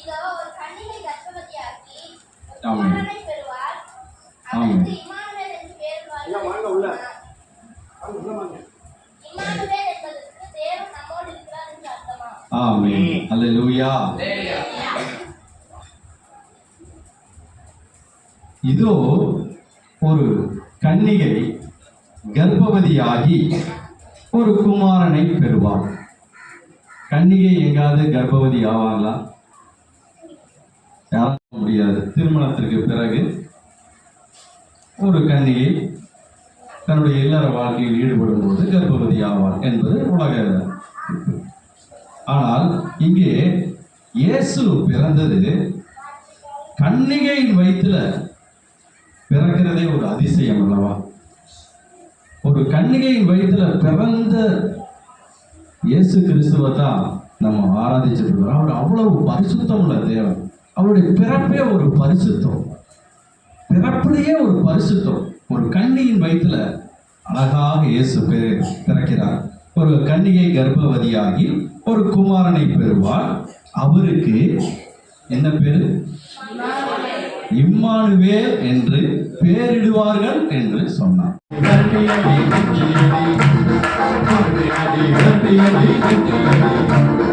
இதோ ஒரு கன்னிகை கர்ப்பவதியாகி. குமாரனை. அவருக்கு என்று என்பதற்கு தேவன் நம்மோடு இருக்கிறார் என்று அர்த்தமா? ஆமென். இதோ ஒரு கன்னிகை கர்ப்பவதியாகி ஒரு குமாரனை பெறுவாள் கன்னிகை எங்காவது கர்ப்பவதி ஆவாங்களா? யாரும் முடியாது. திருமணத்திற்கு பிறகு ஒரு கன்னிகை தன்னுடைய இல்லற வாழ்க்கையில் ஈடுபடும் போது கர்ப்பவதி ஆவார் என்பது உலக ஆனால் இங்கே இயேசு பிறந்தது கன்னிகையின் வயிற்றுல பிறக்கிறதே ஒரு அதிசயம் அல்லவா? ஒரு கன்னிகையின் வயிற்றுல பிறந்த இயேசு கிறிஸ்துவை தான் நம்ம ஆராதிச்சுட்டு இருக்கிறோம். அவர் அவ்வளவு பரிசுத்தம் உள்ள தேவன். அவருடைய பிறப்பே ஒரு பரிசுத்தம். பிறப்பிலேயே ஒரு பரிசுத்தம். ஒரு கண்ணியின் வயிற்றுல அழகாக இயேசு பிறக்கிறார். ஒரு கன்னிகை கர்ப்பவதியாகி ஒரு குமாரனை பெறுவார். அவருக்கு என்ன பேரு? இம்மானுவேல் என்று பேரிடுவார்கள் என்று சொன்னார். நல்லா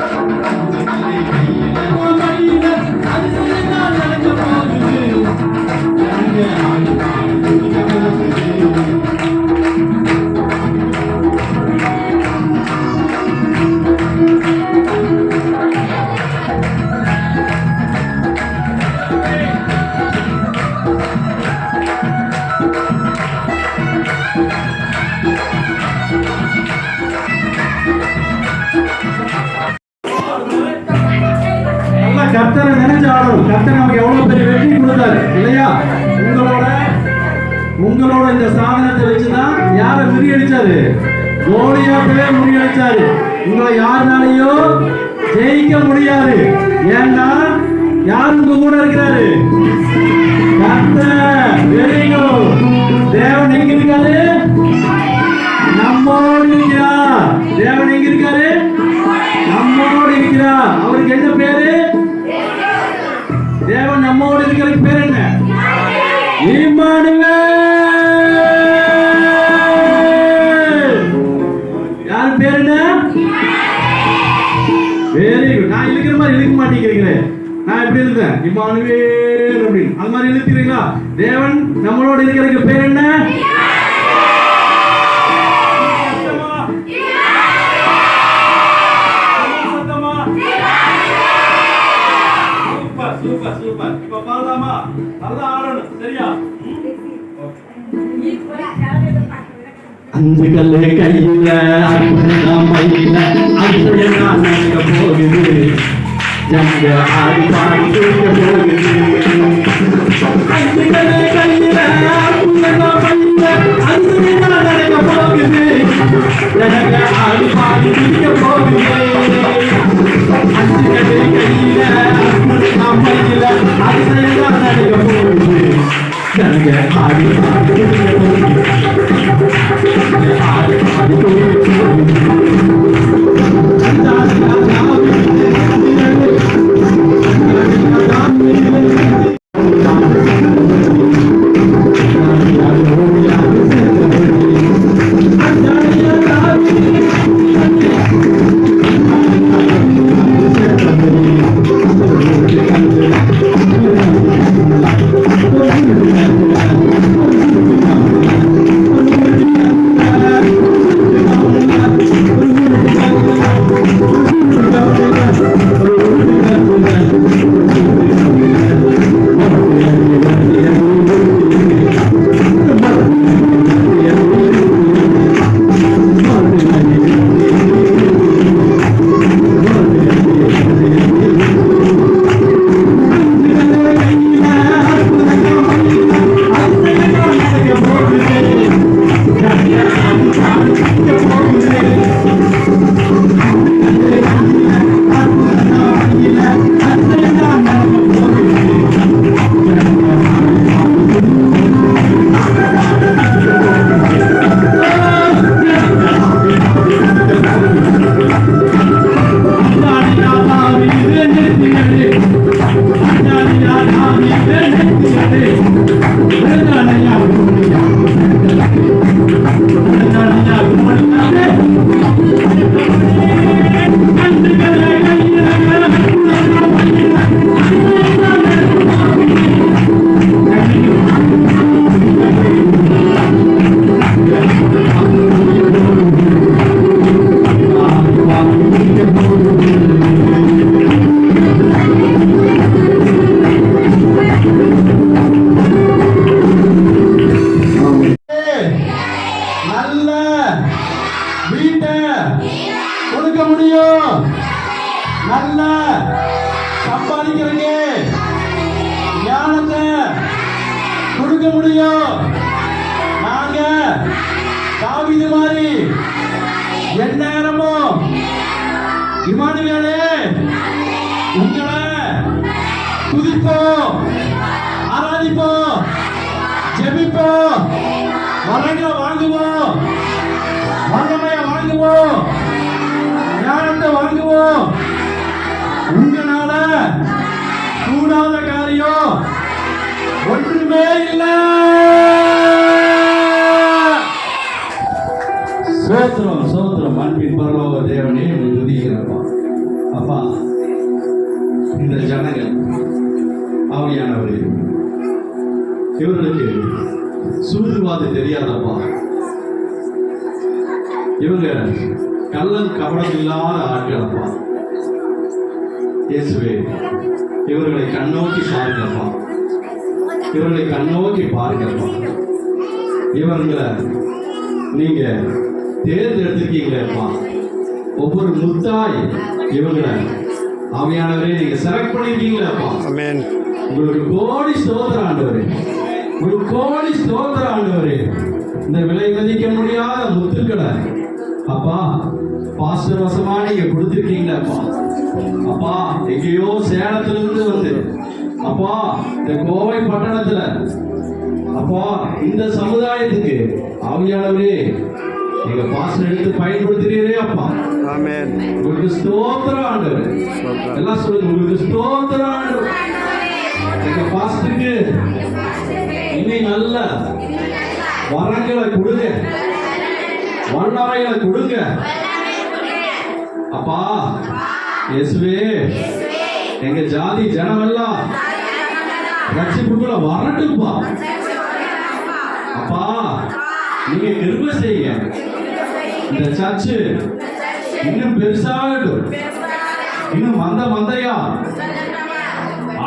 கர்த்தரை கர்த்தர் நமக்கு எவ்வளவு பெரிய வெற்றி கொடுத்தாரு. இல்லையா? உங்களோட உங்களோட இந்த சாதனத்தை வச்சுதான் யாரை முறியடிச்சாரு கோலியாட்டவே முறியடிச்சாரு உங்களை யாருனாலையும் ஜெயிக்க முடியாது. ஏன்னா யார் உங்க கூட இருக்கிறாரு? நம்மோடு இருக்கிற பேர் என்ன? யார் பேர் என்ன? வெரி குட் நான் இழுக்கிற மாதிரி இழுக்க மாட்டேங்கிறீங்களே. நான் எப்படி இருந்தேன் இம்மானுவேல் அப்படின்னு. அது மாதிரி இழுக்கிறீங்களா தேவன் நம்மளோட இருக்கிறதுக்கு பேர் என்ன? அந்த கல்லு கையில மயில அந்த நடக்க போகுது. ஜங்க ஆடி பாடி தூக்க போகுது. கல்லு கையில நடக்க போகுது. ஜங்க ஆடி பாடி தூக்க போகுது. கல்லு கையில நடக்க போகுது. ஜங்க ஆடி பாடி இது மாதிரி எந்த நேரமும் இமானுவேலே. உங்களை துதிப்போம் ஆராதிப்போம் ஜெபிப்போம் வரங்களை வாங்குவோம் வல்லமையை வாங்குவோம் ஞானத்தை வாங்குவோம். உங்களால கூடாத காரியம் ஒன்றுமே இல்லை. சோத்திரம் சோத்திரம் அன்பின் பரலோக தேவனே உங்களை துதிக்கிறப்பா அப்பா இந்த ஜனங்கள் ஆவியானவரே. இவர்களுக்கு சூதுவாது தெரியாதப்பா. இவங்க கள்ளன் கவலம் இல்லாத ஆட்களப்பா. இயேசுவே இவர்களை கண்ணோக்கி பாருங்கப்பா. இவர்களை கண்ணோக்கி பாருங்கப்பா. இவர்களை நீங்க தேர்ந்தெடுத்திருக்கீங்களேப்பா ஒவ்வொரு முத்தாய் இவங்களை ஆவியானவரே நீங்க செலக்ட் பண்ணிருக்கீங்களேப்பா. உங்களுக்கு கோடி ஸ்தோத்திர ஆண்டவரே. உங்களுக்கு கோடி ஸ்தோத்திர ஆண்டவரே. இந்த விலை மதிக்க முடியாத முத்துக்களை அப்பா பாஸ்டர் வசமா நீங்க கொடுத்துருக்கீங்களேப்பா அப்பா எங்கேயோ சேலத்துல இருந்து வந்து அப்பா இந்த கோவை பட்டணத்துல அப்பா இந்த சமுதாயத்துக்கு ஆவியானவரே நீங்க பாஸ்டர் எடுத்து பயன்படுத்துறீரே அப்பா. Amen. உங்களுக்கு ஸ்தோத்திரம் ஆண்டவர். எல்லாம் சொல்லுங்க உங்களுக்கு ஸ்தோத்திரம் ஆண்டவர். எங்க பாஸ்டருக்கு இன்னை நல்ல வரங்களை கொடுங்க. வல்லமைகளை கொடுங்க. அப்பா இயேசுவே எங்க ஜாதி ஜனம் எல்லாம் ரட்சிப்புக்குள்ள வரட்டும்பா. அப்பா நீங்க கிருபை செய்யுங்க. இந்த சர்ச்சு இன்னும் பெருசாகட்டும். இன்னும் மந்த மந்தையா?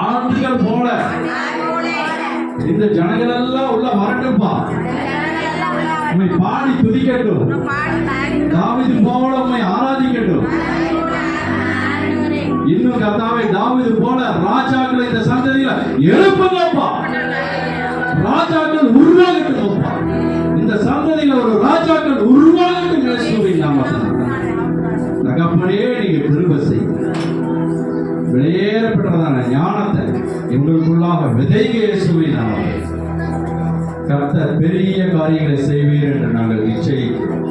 ஆண்டுகள் போல. இந்த ஜனங்கள் எல்லாம் உள்ள மரட்டுப்பா உண்மை பாடி துதிக்கட்டும். தாவிது போல உண்மை ஆராதிக்கட்டும். இன்னும் கத்தாவை தாவிது போல ராஜாக்களை இந்த சந்ததியில எழுப்புங்கப்பா. ராஜாக்கள் உருவாகட்டும் எங்களுக்குள்ளாக இயேசுவின் நாமத்தில். கர்த்தர் பெரிய காரியங்களை செய்வீர் என்று நாங்கள் நிச்சயிக்கிறோம்.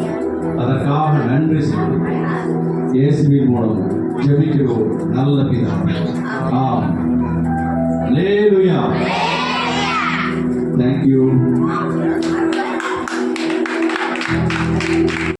அதற்காக நன்றி செய்வோம் இயேசுவின் மூலம் ஜெபிக்கிறோம். நல்ல பிதாவே ஆம் லேலுயா தேங்க்யூ